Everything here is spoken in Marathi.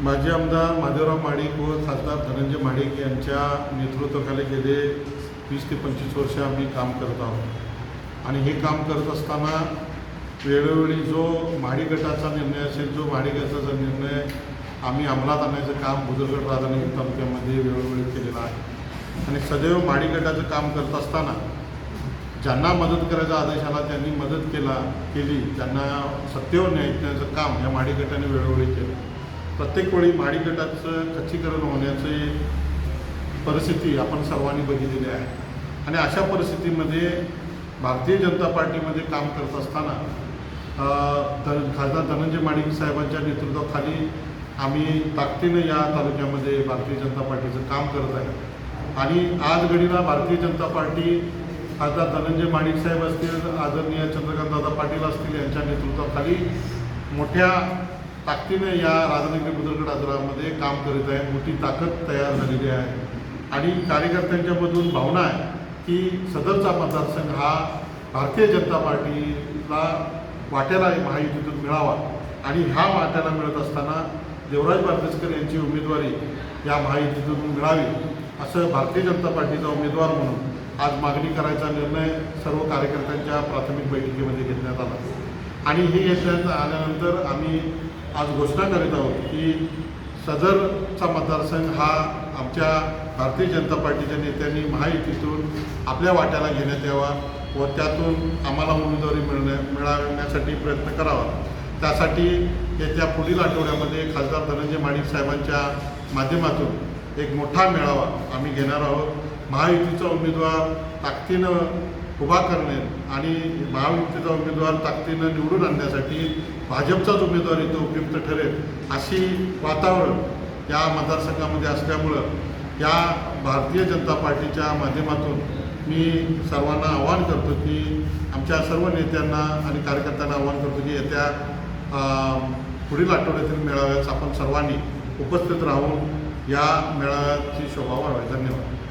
माजी आमदार माधवराव माडिक व खासदार धनंजय माडिक यांच्या नेतृत्वाखाली गेले वीस ते पंचवीस वर्ष आम्ही काम करत आहोत. आणि हे काम करत असताना वेळोवेळी जो माडी गटाचा निर्णय असेल जो माडी गटाचा निर्णय आम्ही अंमलात आणण्याचं काम बुजुर्गड राधानगरी तालुक्यामध्ये वेळोवेळी केलेलं आहे. आणि सदैव माडी गटाचं काम करत असताना ज्यांना मदत करायचा आदेश आला त्यांनी मदत केला केली त्यांना सत्तेवर न्यायचं काम या माडी गटाने वेळोवेळी केलं. प्रत्येक वेळी माडी गटाचं खच्चीकरण होण्याची परिस्थिती आपण सर्वांनी बघितलेली आहे. आणि अशा परिस्थितीमध्ये भारतीय जनता पार्टीमध्ये काम करत असताना धन खासदार धनंजय माडिक साहेबांच्या नेतृत्वाखाली आम्ही ताकदीनं या तालुक्यामध्ये भारतीय जनता पार्टीचं काम करत आहे. आणि आज घडीला भारतीय जनता पार्टी आता धनंजय माणिक साहेब असतील आदरणीय चंद्रकांतदादा पाटील असतील यांच्या नेतृत्वाखाली मोठ्या ताकदीने या राधानगरी बुद्रगड काम करीत आहे. मोठी ताकद तयार झालेली आहे. आणि कार्यकर्त्यांच्यामधून भावना आहे की सदरचा मतदारसंघ हा भारतीय जनता पार्टीला वाट्याला महायुतीतून मिळावा. आणि ह्या वाट्याला मिळत असताना देवराज बारदेसकर यांची उमेदवारी या महायुतीतून मिळावी. असं भारतीय जनता पार्टीचा उमेदवार म्हणून आज मागणी करायचा निर्णय सर्व कार्यकर्त्यांच्या प्राथमिक बैठकीमध्ये घेतण्यात आला. आणि हे घेतल्या आल्यानंतर आम्ही आज घोषणा करीत आहोत की सदरचा मतदारसंघ हा आमच्या भारतीय जनता पार्टीच्या नेत्यांनी महायुतीतून आपल्या वाट्याला घेण्यात यावा व त्यातून आम्हाला उमेदवारी मिळण्या मिळवण्यासाठी प्रयत्न करावा. त्यासाठी येत्या पुढील आठवड्यामध्ये खासदार धनंजय माणिक साहेबांच्या माध्यमातून एक मोठा मेळावा आम्ही घेणार आहोत. महायुतीचा उमेदवार ताकदीनं उभा करणे आणि महायुतीचा उमेदवार ताकदीनं निवडून आणण्यासाठी भाजपचाच उमेदवार इथं उपयुक्त ठरेल अशी वातावरण या मतदारसंघामध्ये असल्यामुळं या भारतीय जनता पार्टीच्या माध्यमातून मी सर्वांना आवाहन करतो की आमच्या सर्व नेत्यांना आणि कार्यकर्त्यांना आवाहन करतो की येत्या पुढील आठवड्यातील मेळाव्यास आपण सर्वांनी उपस्थित राहून या मेळाव्याची शोभा वाढवावी धन्यवाद.